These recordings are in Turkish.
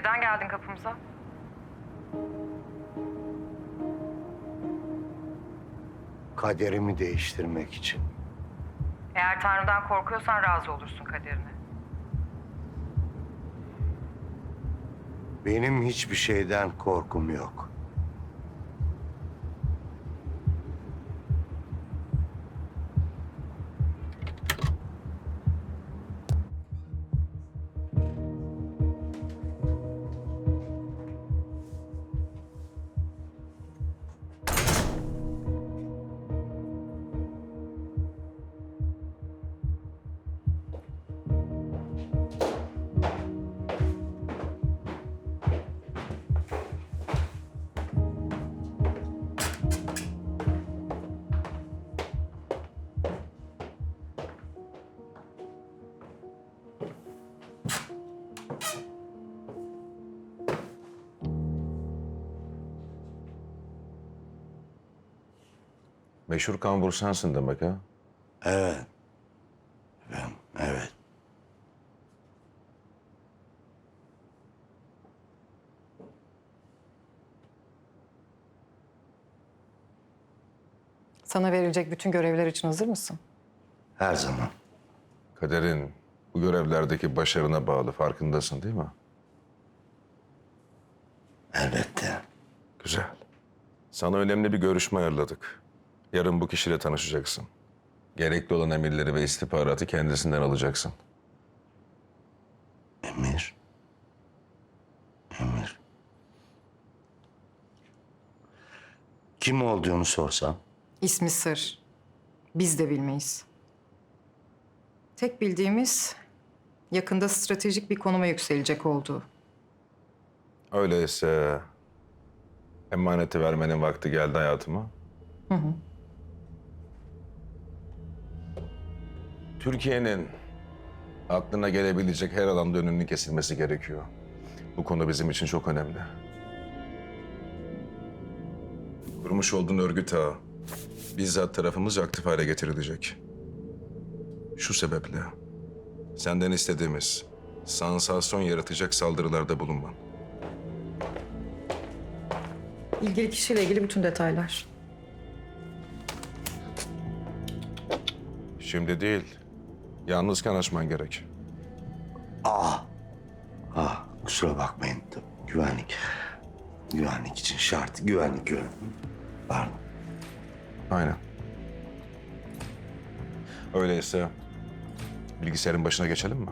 Neden geldin kapımıza? Kaderimi değiştirmek için. Eğer Tanrı'dan korkuyorsan razı olursun kaderine. Benim hiçbir şeyden korkum yok. Meşhur kambur sensin demek ha? Evet. Ben, evet. Sana verilecek bütün görevler için hazır mısın? Her zaman. Kaderin bu görevlerdeki başarına bağlı farkındasın değil mi? Elbette. Güzel. Sana önemli bir görüşme ayarladık. Yarın bu kişiyle tanışacaksın. Gerekli olan emirleri ve istihbaratı kendisinden alacaksın. Emir. Emir. Kim olduğunu sorsam? İsmi sır. Biz de bilmeyiz. Tek bildiğimiz yakında stratejik bir konuma yükselecek olduğu. Öyleyse emaneti vermenin vakti geldi hayatıma. Türkiye'nin aklına gelebilecek her alanda önünün kesilmesi gerekiyor. Bu konu bizim için çok önemli. Kurmuş olduğun örgüt ağı bizzat tarafımızca aktif hale getirilecek. Şu sebeple senden istediğimiz sansasyon yaratacak saldırılarda bulunman. İlgili kişiyle ilgili bütün detaylar. Şimdi değil. Yalnızken açman gerek. Ah, kusura bakmayın. Güvenlik. Güvenlik için şart. Güvenlik, güvenlik. Pardon. Aynen. Öyleyse bilgisayarın başına geçelim mi?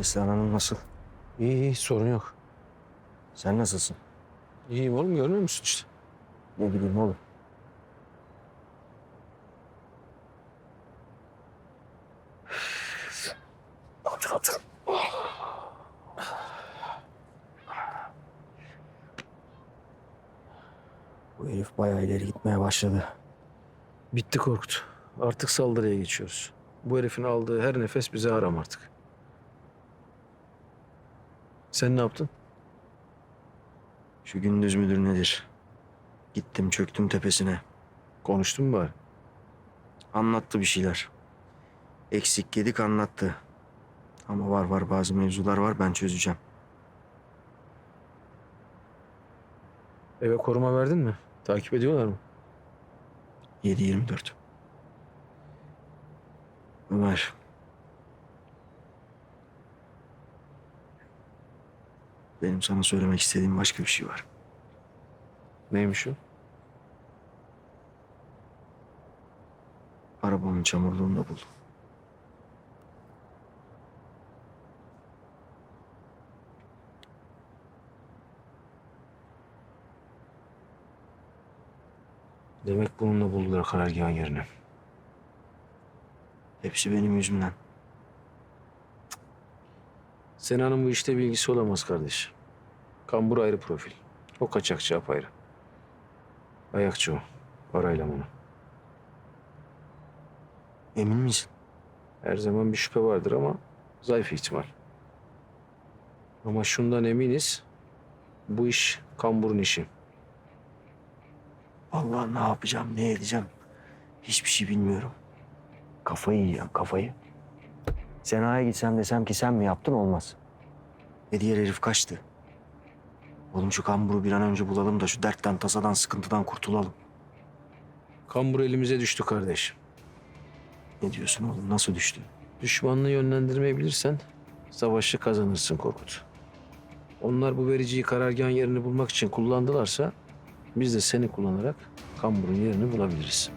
Neslihan Hanım nasıl? İyi iyi sorun yok. Sen nasılsın? İyiyim oğlum görmüyor musun işte? Ne bileyim oğlum. Otur otur. Bu herif bayağı ileri gitmeye başladı. Bitti Korkut. Artık saldırıya geçiyoruz. Bu herifin aldığı her nefes bize haram artık. Sen ne yaptın? Şu gündüz müdür nedir? Gittim çöktüm tepesine. Konuştun mu bari? Anlattı bir şeyler. Eksik yedik anlattı. Ama var var bazı mevzular var ben çözeceğim. Eve koruma verdin mi? Takip ediyorlar mı? 7-24. Ömer. Benim sana söylemek istediğim başka bir şey var. Neymiş o? Arabamın çamurluğunda buldum. Demek bununla buldular karargahın yerini. Hepsi benim yüzümden. Sena'nın bu işte bilgisi olamaz kardeş. Kambur ayrı profil. O kaçakçı apayrı. Ayakçı o. Parayla bunu. Emin misin? Her zaman bir şüphe vardır ama zayıf ihtimal. Ama şundan eminiz. Bu iş kamburun işi. Allah ne yapacağım, ne edeceğim? Hiçbir şey bilmiyorum. Kafayı yiyeceğim, kafayı. Sena'ya gitsem desem ki sen mi yaptın olmaz. E diğer herif kaçtı. Oğlum şu kamburu bir an önce bulalım da şu dertten, tasadan, sıkıntıdan kurtulalım. Kambur elimize düştü kardeş. Ne diyorsun oğlum, nasıl düştü? Düşmanını yönlendirmeyi bilirsen savaşı kazanırsın Korkut. Onlar bu vericiyi karargahın yerini bulmak için kullandılarsa biz de seni kullanarak kamburun yerini bulabiliriz.